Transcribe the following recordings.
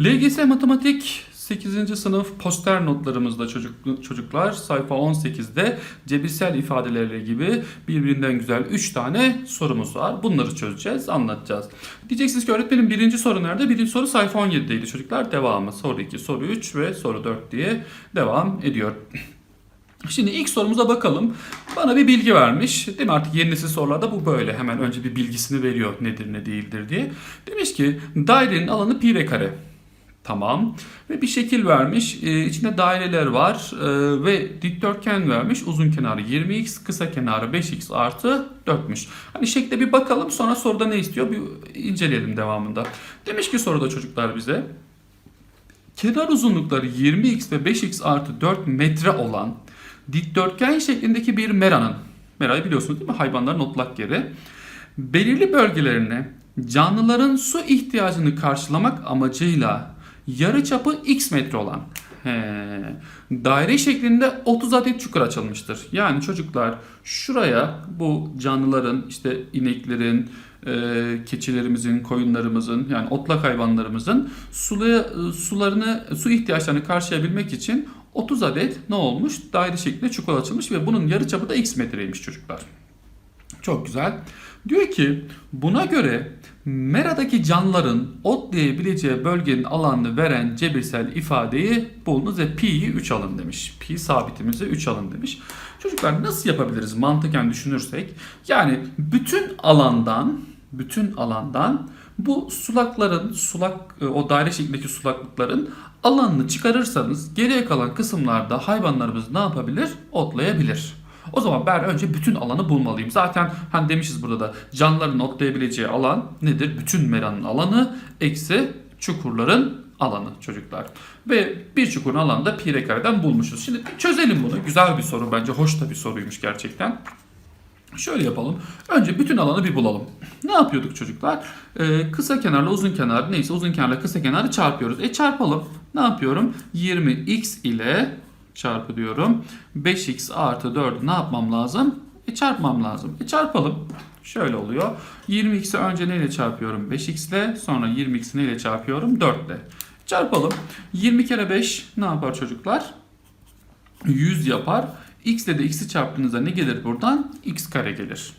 LGS Matematik 8. sınıf poster notlarımızda çocuk, çocuklar sayfa 18'de cebirsel ifadelerle gibi birbirinden güzel 3 tane sorumuz var. Bunları çözeceğiz, anlatacağız. Diyeceksiniz ki öğretmenim birinci soru nerede? Birinci soru sayfa 17'deydi çocuklar. Devamı soru 2, soru 3 ve soru 4 diye devam ediyor. Şimdi ilk sorumuza bakalım. Bana bir bilgi vermiş. Değil mi artık yeni nesil sorularda bu böyle. Hemen önce bir bilgisini veriyor nedir ne değildir diye. Demiş ki dairenin alanı pi r kare. Tamam. Ve bir şekil vermiş. Ee, içinde daireler var. Ee, ve dikdörtgen vermiş. Uzun kenarı 20x, kısa kenarı 5x artı 4'müş. Hani şekle bir bakalım sonra soruda ne istiyor bir inceleyelim devamında. Demiş ki soruda çocuklar bize. Kenar uzunlukları 20x ve 5x artı 4 metre olan dikdörtgen şeklindeki bir meranın, merayı biliyorsunuz değil mi? Hayvanların otlak yeri. Belirli bölgelerine canlıların su ihtiyacını karşılamak amacıyla yarıçapı x metre olan he, daire şeklinde 30 adet çukur açılmıştır. Yani çocuklar şuraya bu canlıların işte ineklerin, e, keçilerimizin, koyunlarımızın yani otlak hayvanlarımızın suya, sularını, su ihtiyaçlarını karşılayabilmek için 30 adet ne olmuş? Daire şeklinde çukur açılmış ve bunun yarıçapı da x metreymiş çocuklar. Çok güzel. Diyor ki buna göre Mera'daki canlıların otlayabileceği bölgenin alanını veren cebirsel ifadeyi bulunuz ve pi'yi 3 alın demiş. Pi sabitimizi 3 alın demiş. Çocuklar nasıl yapabiliriz mantıken düşünürsek? Yani bütün alandan bütün alandan bu sulakların, sulak e, o daire şeklindeki sulaklıkların alanını çıkarırsanız geriye kalan kısımlarda hayvanlarımız ne yapabilir? Otlayabilir. O zaman ben önce bütün alanı bulmalıyım. Zaten hani demişiz burada da canlıların otlayabileceği alan nedir? Bütün meranın alanı eksi çukurların alanı çocuklar. Ve bir çukurun alanı da pi r kareden bulmuşuz. Şimdi çözelim bunu. Güzel bir soru bence. Hoş da bir soruymuş gerçekten. Şöyle yapalım. Önce bütün alanı bir bulalım. Ne yapıyorduk çocuklar? Ee, kısa kenarla uzun kenar neyse uzun kenarla kısa kenarı çarpıyoruz. E çarpalım. Ne yapıyorum? 20x ile çarpı diyorum. 5x artı 4'ü ne yapmam lazım? E çarpmam lazım. E çarpalım. Şöyle oluyor. 20x'i önce neyle çarpıyorum? 5x ile sonra 20x'i neyle çarpıyorum? 4 ile. Çarpalım. 20 kere 5 ne yapar çocuklar? 100 yapar. x ile de x'i çarptığınızda ne gelir buradan? x kare gelir.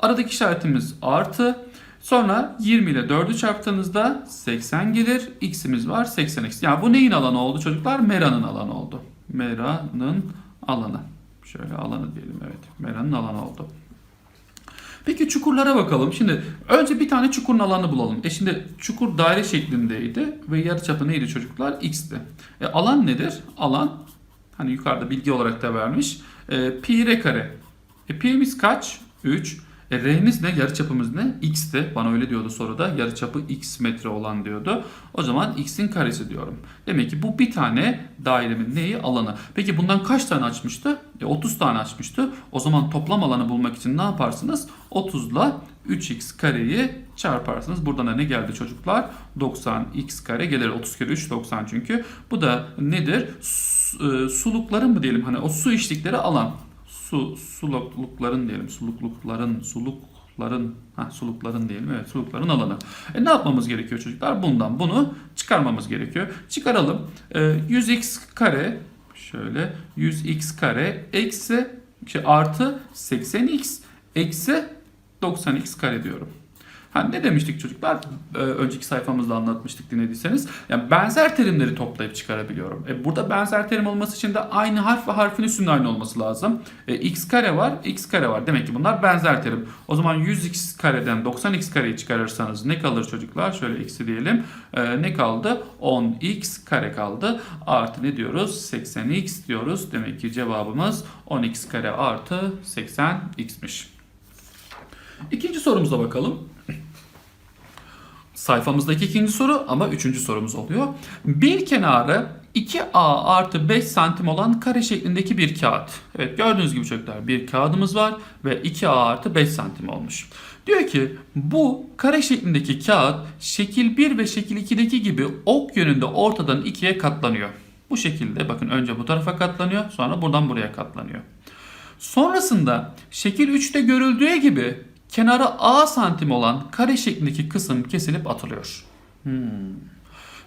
Aradaki işaretimiz artı. Sonra 20 ile 4'ü çarptığınızda 80 gelir. X'imiz var 80x. Yani bu neyin alanı oldu çocuklar? Mera'nın alanı oldu. Mera'nın alanı. Şöyle alanı diyelim evet. Mera'nın alanı oldu. Peki çukurlara bakalım. Şimdi önce bir tane çukurun alanını bulalım. E şimdi çukur daire şeklindeydi ve yarıçapı neydi çocuklar? X'ti. E alan nedir? Alan hani yukarıda bilgi olarak da vermiş. E, pi r kare. E pi'miz kaç? 3. E, R'miz ne? Yarıçapımız ne? X'ti. Bana öyle diyordu soruda. Yarıçapı x metre olan diyordu. O zaman x'in karesi diyorum. Demek ki bu bir tane dairemin neyi? Alanı. Peki bundan kaç tane açmıştı? E, 30 tane açmıştı. O zaman toplam alanı bulmak için ne yaparsınız? 30 ile 3x kareyi çarparsınız. Buradan da ne geldi çocuklar? 90x kare gelir. 30 kere 3 90 çünkü. Bu da nedir? E, sulukların mı diyelim? Hani o su içtikleri alan su suluklukların diyelim suluklukların sulukların ha sulukların diyelim evet sulukların alanı. E ne yapmamız gerekiyor çocuklar? Bundan bunu çıkarmamız gerekiyor. Çıkaralım. E, 100x kare şöyle 100x kare eksi şey, artı 80x eksi 90x kare diyorum. Ha, ne demiştik çocuklar? Ee, önceki sayfamızda anlatmıştık dinlediyseniz. Yani benzer terimleri toplayıp çıkarabiliyorum. E, burada benzer terim olması için de aynı harf ve harfin üstünün aynı olması lazım. E, x kare var, x kare var. Demek ki bunlar benzer terim. O zaman 100x kareden 90x kareyi çıkarırsanız ne kalır çocuklar? Şöyle x'i diyelim. E, ne kaldı? 10x kare kaldı. Artı ne diyoruz? 80x diyoruz. Demek ki cevabımız 10x kare artı 80x'miş. İkinci sorumuza bakalım. Sayfamızdaki ikinci soru ama üçüncü sorumuz oluyor. Bir kenarı 2A artı 5 santim olan kare şeklindeki bir kağıt. Evet gördüğünüz gibi çocuklar bir kağıdımız var ve 2A artı 5 santim olmuş. Diyor ki bu kare şeklindeki kağıt şekil 1 ve şekil 2'deki gibi ok yönünde ortadan ikiye katlanıyor. Bu şekilde bakın önce bu tarafa katlanıyor sonra buradan buraya katlanıyor. Sonrasında şekil 3'te görüldüğü gibi kenarı A santim olan kare şeklindeki kısım kesilip atılıyor. Hmm.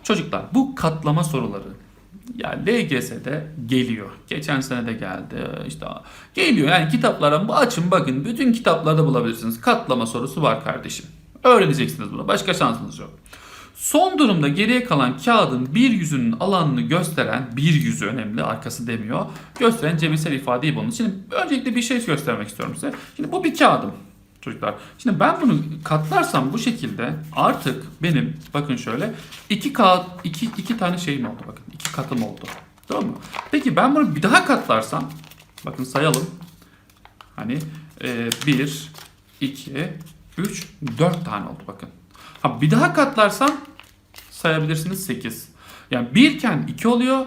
Çocuklar bu katlama soruları ya LGS'de geliyor. Geçen sene de geldi. İşte geliyor. Yani kitaplara bu açın bakın. Bütün kitaplarda bulabilirsiniz. Katlama sorusu var kardeşim. Öğreneceksiniz bunu. Başka şansınız yok. Son durumda geriye kalan kağıdın bir yüzünün alanını gösteren, bir yüzü önemli, arkası demiyor, gösteren cebirsel ifadeyi bulun. Şimdi öncelikle bir şey göstermek istiyorum size. Şimdi bu bir kağıdım çocuklar. Şimdi ben bunu katlarsam bu şekilde artık benim bakın şöyle iki kağıt, iki, iki tane şeyim oldu bakın. iki katım oldu. Tamam mı? Peki ben bunu bir daha katlarsam, bakın sayalım. Hani 1, 2, 3, 4 tane oldu bakın. Ha bir daha katlarsam sayabilirsiniz 8. Yani 1 iken 2 oluyor,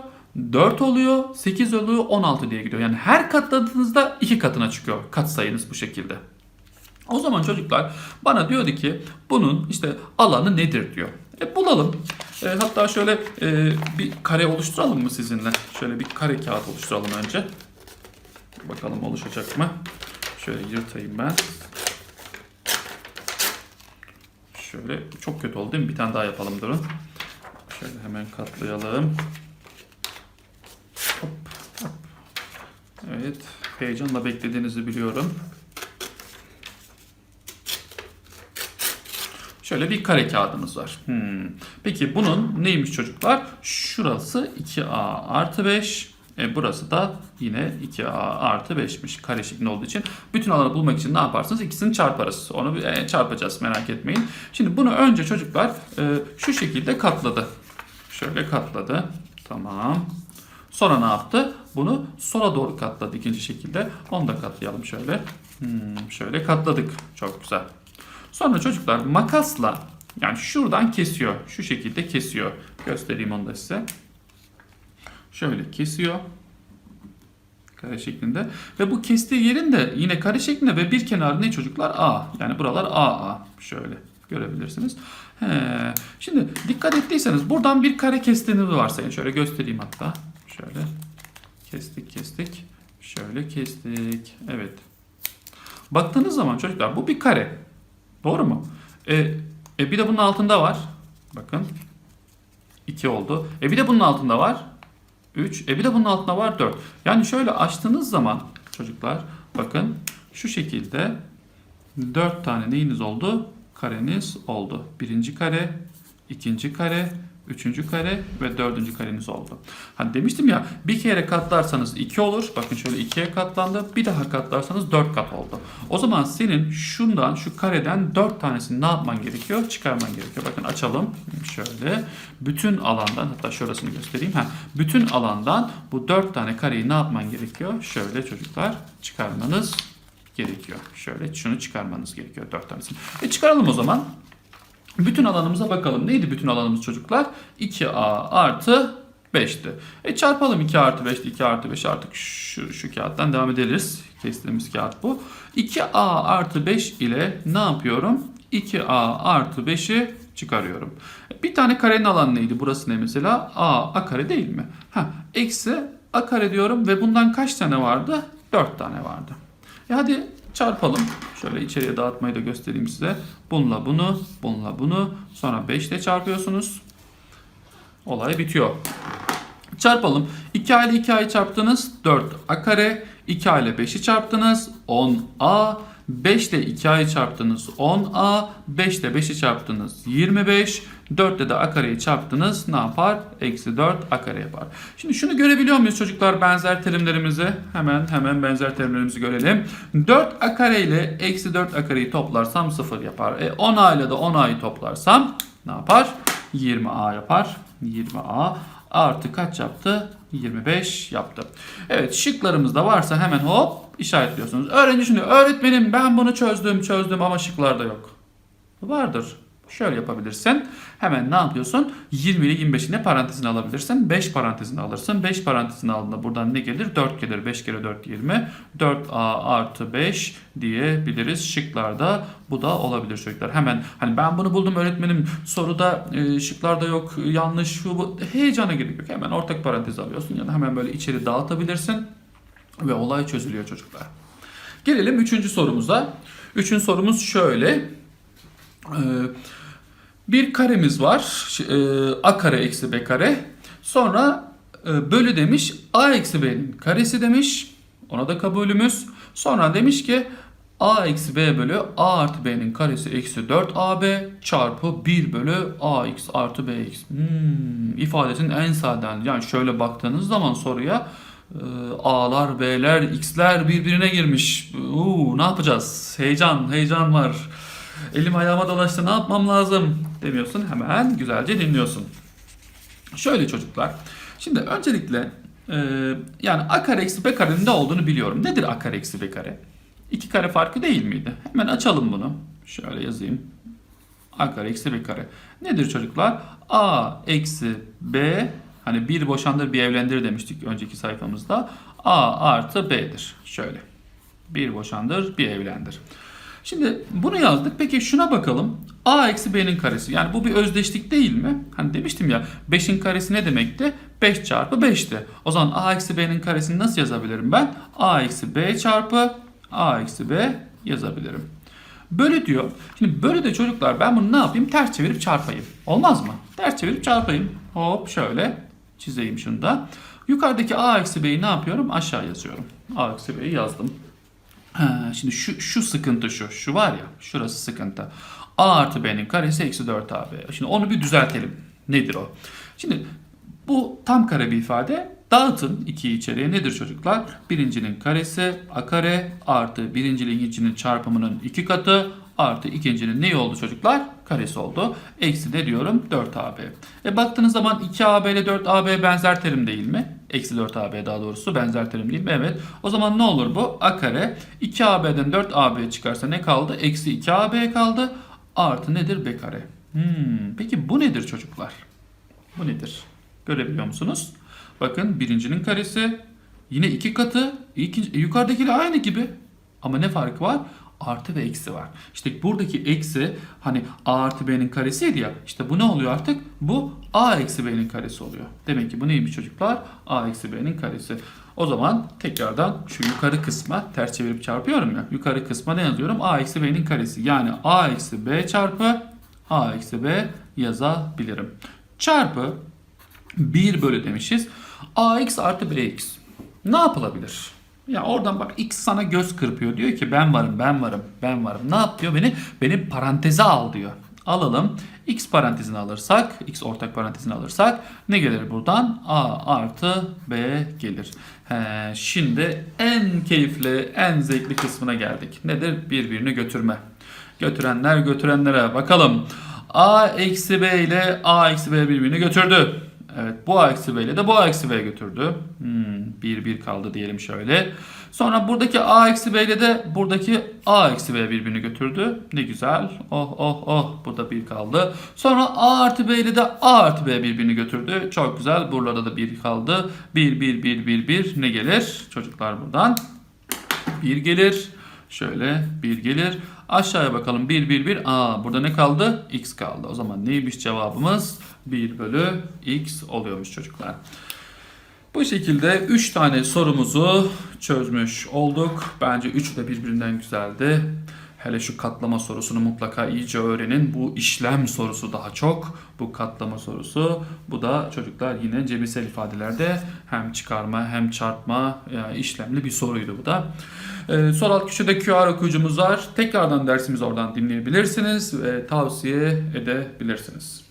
4 oluyor, 8 oluyor, 16 diye gidiyor. Yani her katladığınızda 2 katına çıkıyor kat sayınız bu şekilde. O zaman çocuklar bana diyordu ki bunun işte alanı nedir diyor. E bulalım. E, hatta şöyle e, bir kare oluşturalım mı sizinle? Şöyle bir kare kağıt oluşturalım önce. Bakalım oluşacak mı? Şöyle yırtayım ben. Şöyle çok kötü oldu değil mi? Bir tane daha yapalım durun. Şöyle hemen katlayalım. Hop, hop. Evet. Heyecanla beklediğinizi biliyorum. Şöyle bir kare kağıdımız var. Hmm. Peki bunun neymiş çocuklar? Şurası 2a artı 5. E, burası da yine 2a artı 5'miş kare şeklinde olduğu için. Bütün alanı bulmak için ne yaparsınız? İkisini çarparız. Onu e, çarpacağız merak etmeyin. Şimdi bunu önce çocuklar e, şu şekilde katladı. Şöyle katladı. Tamam. Sonra ne yaptı? Bunu sola doğru katladı ikinci şekilde. Onu da katlayalım şöyle. Hmm, şöyle katladık. Çok güzel. Sonra çocuklar makasla yani şuradan kesiyor. Şu şekilde kesiyor. Göstereyim onu da size. Şöyle kesiyor. Kare şeklinde. Ve bu kestiği yerin de yine kare şeklinde ve bir kenarı ne çocuklar? A. Yani buralar AA. Şöyle görebilirsiniz. He. Şimdi dikkat ettiyseniz buradan bir kare kestiğini varsayın. Şöyle göstereyim hatta. Şöyle kestik kestik. Şöyle kestik. Evet. Baktığınız zaman çocuklar bu bir kare. Doğru mu? E, e bir de bunun altında var. Bakın. 2 oldu. E bir de bunun altında var. 3. E bir de bunun altında var 4. Yani şöyle açtığınız zaman çocuklar bakın şu şekilde 4 tane neyiniz oldu? Kareniz oldu. Birinci kare, ikinci kare, üçüncü kare ve dördüncü kareniz oldu. Hani demiştim ya bir kere katlarsanız 2 olur. Bakın şöyle 2'ye katlandı. Bir daha katlarsanız 4 kat oldu. O zaman senin şundan şu kareden 4 tanesini ne yapman gerekiyor? Çıkarman gerekiyor. Bakın açalım. Şöyle bütün alandan hatta şurasını göstereyim. Ha, bütün alandan bu 4 tane kareyi ne yapman gerekiyor? Şöyle çocuklar çıkarmanız gerekiyor. Şöyle şunu çıkarmanız gerekiyor 4 tanesini. E çıkaralım o zaman. Bütün alanımıza bakalım. Neydi bütün alanımız çocuklar? 2a artı 5'ti. E çarpalım 2 artı 5 2 artı 5 artık şu, şu kağıttan devam ederiz. Kestiğimiz kağıt bu. 2a artı 5 ile ne yapıyorum? 2a artı 5'i çıkarıyorum. Bir tane karenin alanı neydi? Burası ne mesela? a, a kare değil mi? Ha, eksi a kare diyorum ve bundan kaç tane vardı? 4 tane vardı. E hadi çarpalım. Şöyle içeriye dağıtmayı da göstereyim size. Bununla bunu, bununla bunu. Sonra 5 ile çarpıyorsunuz. Olay bitiyor. Çarpalım. 2a ile 2a'yı çarptınız 4a kare. 2a ile 5'i çarptınız 10a. 5 ile 2a'yı çarptınız 10a. 5 ile 5'i çarptınız 25. 4 ile de a kareyi çarptınız ne yapar? Eksi 4 a kare yapar. Şimdi şunu görebiliyor muyuz çocuklar benzer terimlerimizi? Hemen hemen benzer terimlerimizi görelim. 4 a kare ile eksi 4 a kareyi toplarsam 0 yapar. E 10a ile de 10a'yı toplarsam ne yapar? 20a yapar. 20a artı kaç yaptı? 25 yaptı. Evet şıklarımızda varsa hemen hop işaretliyorsunuz. Öğrenci şimdi öğretmenim ben bunu çözdüm çözdüm ama şıklarda yok. Vardır. Şöyle yapabilirsin. Hemen ne yapıyorsun? 20 ile 25'in ne parantezine alabilirsin? 5 parantezine alırsın. 5 parantezine aldığında buradan ne gelir? 4 gelir. 5 kere 4 20. 4a artı 5 diyebiliriz. Şıklarda bu da olabilir çocuklar. Hemen hani ben bunu buldum öğretmenim soruda e, şıklarda yok yanlış şu bu heyecana gerek yok. Hemen ortak parantez alıyorsun ya da hemen böyle içeri dağıtabilirsin ve olay çözülüyor çocuklar. Gelelim üçüncü sorumuza. Üçüncü sorumuz şöyle. Ee, Bir karemiz var. E, a kare eksi b kare. Sonra e, bölü demiş. a eksi b'nin karesi demiş. Ona da kabulümüz. Sonra demiş ki a eksi b bölü a artı b'nin karesi eksi 4ab çarpı 1 bölü ax artı bx. Hmm, ifadesinin en saden. Yani şöyle baktığınız zaman soruya e, a'lar b'ler x'ler birbirine girmiş. Uuu ne yapacağız? Heyecan heyecan var. Elim ayağıma dolaştı ne yapmam lazım demiyorsun. Hemen güzelce dinliyorsun. Şöyle çocuklar. Şimdi öncelikle e, yani a kare eksi b karenin ne olduğunu biliyorum. Nedir a kare eksi b kare? İki kare farkı değil miydi? Hemen açalım bunu. Şöyle yazayım. a kare eksi b kare. Nedir çocuklar? a eksi b hani bir boşandır bir evlendir demiştik önceki sayfamızda. a artı b'dir. Şöyle. Bir boşandır bir evlendir. Şimdi bunu yazdık. Peki şuna bakalım. A eksi B'nin karesi. Yani bu bir özdeşlik değil mi? Hani demiştim ya 5'in karesi ne demekti? 5 çarpı 5'ti. O zaman A eksi B'nin karesini nasıl yazabilirim ben? A eksi B çarpı A eksi B yazabilirim. Bölü diyor. Şimdi bölü de çocuklar ben bunu ne yapayım? Ters çevirip çarpayım. Olmaz mı? Ters çevirip çarpayım. Hop şöyle çizeyim şunu da. Yukarıdaki A eksi B'yi ne yapıyorum? Aşağı yazıyorum. A eksi B'yi yazdım. Ha, şimdi şu, şu sıkıntı şu. Şu var ya. Şurası sıkıntı. A artı B'nin karesi eksi 4AB. Şimdi onu bir düzeltelim. Nedir o? Şimdi bu tam kare bir ifade. Dağıtın iki içeriye. Nedir çocuklar? Birincinin karesi A kare artı birinciyle ikincinin çarpımının iki katı artı ikincinin neyi oldu çocuklar? Karesi oldu. Eksi de diyorum 4AB. E baktığınız zaman 2AB ile 4AB benzer terim değil mi? Eksi 4AB daha doğrusu benzer terim değil mi? Evet. O zaman ne olur bu? A kare 2AB'den 4AB çıkarsa ne kaldı? Eksi 2AB kaldı. Artı nedir? B kare. Hmm, peki bu nedir çocuklar? Bu nedir? Görebiliyor musunuz? Bakın birincinin karesi yine iki katı. İkinci, yukarıdakiyle aynı gibi. Ama ne farkı var? Artı ve eksi var. İşte buradaki eksi hani a artı b'nin karesiydi ya. İşte bu ne oluyor artık? Bu a eksi b'nin karesi oluyor. Demek ki bu neymiş çocuklar? a eksi b'nin karesi. O zaman tekrardan şu yukarı kısma ters çevirip çarpıyorum ya. Yukarı kısma ne yazıyorum? a eksi b'nin karesi. Yani a eksi b çarpı a eksi b yazabilirim. Çarpı 1 bölü demişiz. ax artı bx. Ne yapılabilir? Ya oradan bak x sana göz kırpıyor. Diyor ki ben varım, ben varım, ben varım. Ne yapıyor? Beni beni paranteze al diyor. Alalım. X parantezini alırsak, x ortak parantezini alırsak ne gelir buradan? A artı B gelir. He, şimdi en keyifli, en zevkli kısmına geldik. Nedir? Birbirini götürme. Götürenler götürenlere bakalım. A eksi B ile A eksi B birbirini götürdü. Evet bu A eksi B ile de bu A eksi B götürdü. Hmm, 1 1 kaldı diyelim şöyle. Sonra buradaki A eksi B ile de buradaki A eksi B birbirini götürdü. Ne güzel. Oh oh oh burada 1 kaldı. Sonra A artı B ile de A artı B birbirini götürdü. Çok güzel. Burada da 1 kaldı. 1 1 1 1 1 ne gelir? Çocuklar buradan 1 gelir. Şöyle 1 gelir. Aşağıya bakalım 1 1 1. Aa burada ne kaldı? X kaldı. O zaman neymiş cevabımız? 1 bölü X oluyormuş çocuklar. Bu şekilde 3 tane sorumuzu çözmüş olduk. Bence 3 de birbirinden güzeldi. Hele şu katlama sorusunu mutlaka iyice öğrenin. Bu işlem sorusu daha çok. Bu katlama sorusu. Bu da çocuklar yine cebirsel ifadelerde hem çıkarma hem çarpma yani işlemli bir soruydu bu da. Ee, sol alt köşede QR okuyucumuz var. Tekrardan dersimizi oradan dinleyebilirsiniz ve tavsiye edebilirsiniz.